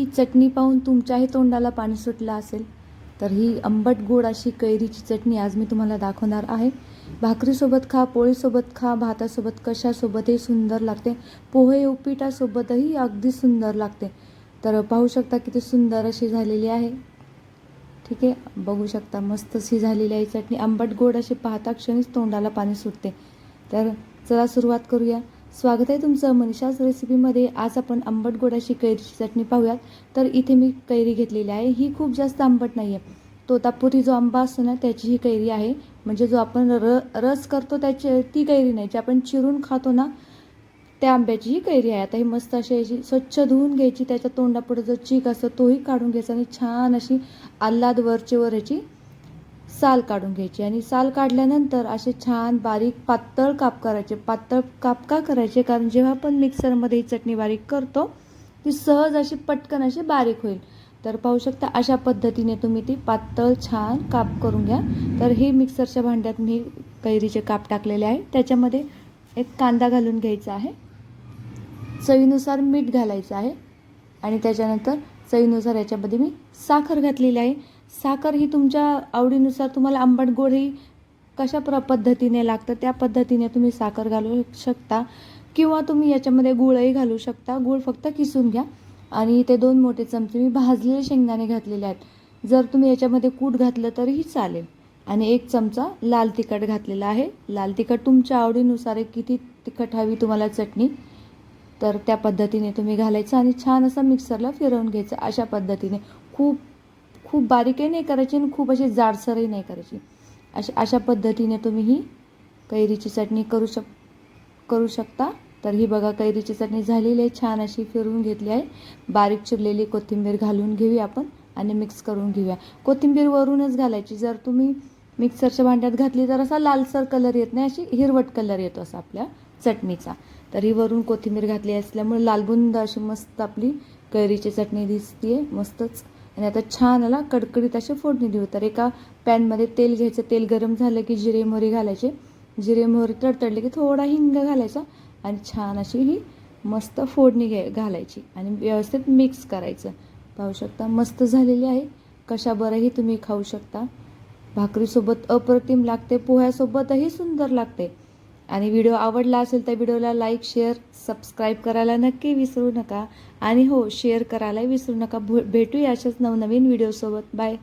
ही चटणी पाहून तुमच्याही तोंडाला पाणी सुटलं असेल तर ही आंबट गोड अशी कैरीची चटणी आज मी तुम्हाला दाखवणार आहे. भाकरीसोबत खा पोळीसोबत खा भातासोबत कशासोबतही सुंदर लागते. पोहे उपीटासोबतही अगदी सुंदर लागते. तर पाहू शकता किती सुंदर अशी झालेली आहे. ठीक आहे? बघू शकता मस्त अशी झालेली आहे चटणी. आंबट गोड अशी पाहता क्षणीच तोंडाला पाणी सुटते. तर चला सुरुवात करूया. स्वागत आहे तुमचं मनीषाज रेसिपीमध्ये आज आपण आंबट गोडाची कैरीची चटणी पाहूयात. तर इथे मी कैरी घेतलेली आहे. ही खूप जास्त आंबट नाही आहे तोतापुरी जो आंबा असतो ना त्याची ही कैरी आहे. म्हणजे जो आपण र रस करतो त्याची ती कैरी नाही. जी आपण चिरून खातो ना त्या आंब्याची ही कैरी आहे. आता ही मस्त अशी याची स्वच्छ धुवून घ्यायची. त्याच्या तोंडापुढे जो चीक असतो तोही काढून घ्यायचा आणि छान अशी आल्हाद वरचे वर याची साल काढून घ्यायची. आणि साल काढल्यानंतर असे छान बारीक पातळ काप करायचे. पातळ काप का करायचे? कारण जेव्हा आपण मिक्सरमध्ये ही चटणी बारीक करतो ती सहज अशी पटकन अशी बारीक होईल. तर पाहू शकता अशा पद्धतीने तुम्ही ती पातळ छान काप करून घ्या. तर हे मिक्सरच्या भांड्यात मी कैरीचे काप टाकलेले आहे. त्याच्यामध्ये एक कांदा घालून घ्यायचा आहे. चवीनुसार मीठ घालायचं आहे. आणि त्याच्यानंतर चवीनुसार याच्यामध्ये मी साखर घातलेली आहे. साखर ही तुमच्या आवडीनुसार तुम्हाला आंबट गोड ही कशा प्र पद्धतीने लागतं त्या पद्धतीने तुम्ही साखर घालू शकता. किंवा तुम्ही याच्यामध्ये गुळही घालू शकता. गुळ फक्त किसून घ्या. आणि ते दोन मोठे चमचे मी भाजलेले शेंगदाणे घातलेले आहेत. जर तुम्ही याच्यामध्ये कूट घातलं तरीही चालेल. आणि एक चमचा लाल तिखट घातलेला आहे. लाल तिखट तुमच्या आवडीनुसार आहे. किती तिखट हवी तुम्हाला चटणी. तर त्या पद्धतीने तुम्ही घालायचं आणि छान असं मिक्सरला फिरवून घ्यायचं अशा पद्धतीने. खूप खूप बारीकही नाही करायची आणि खूप अशी जाडसरही नाही करायची. अशा अशा पद्धतीने तुम्ही ही कैरीची चटणी करू शक करू शकता. तर ही बघा कैरीची चटणी झालेली आहे. छान अशी फिरवून घेतली आहे. बारीक चिरलेली कोथिंबीर घालून घेऊया आपण आणि मिक्स करून घेऊया. कोथिंबीर वरूनच घालायची. जर तुम्ही मिक्सरच्या भांड्यात घातली तर असा लालसर कलर येत नाही. अशी हिरवट कलर येतो असा आपल्या चटणीचा. तर ही वरून कोथिंबीर घातली असल्यामुळे लालबुंद अशी मस्त आपली कैरीची चटणी दिसते मस्तच आणि आता छान आला कडकडीत अशी फोडणी देऊ. तर एका पॅनमध्ये तेल घ्यायचं. तेल गरम झालं की जिरे मोहरी घालायचे. जिरे मोहरी तडतडले की थोडा हिंग घालायचा आणि छान अशी ही मस्त फोडणी घ्या घालायची आणि व्यवस्थित मिक्स करायचं. पाहू शकता मस्त झालेली आहे. कशा बरंही तुम्ही खाऊ शकता. भाकरीसोबत अप्रतिम लागते पोह्यासोबतही सुंदर लागते. आणि व्हिडिओ आवडला असेल तर व्हिडिओला लाईक शेअर सबस्क्राईब करायला नक्की विसरू नका. आणि हो शेअर करायलाही विसरू नका. भू भेटूया अशाच नवनवीन व्हिडिओसोबत. बाय.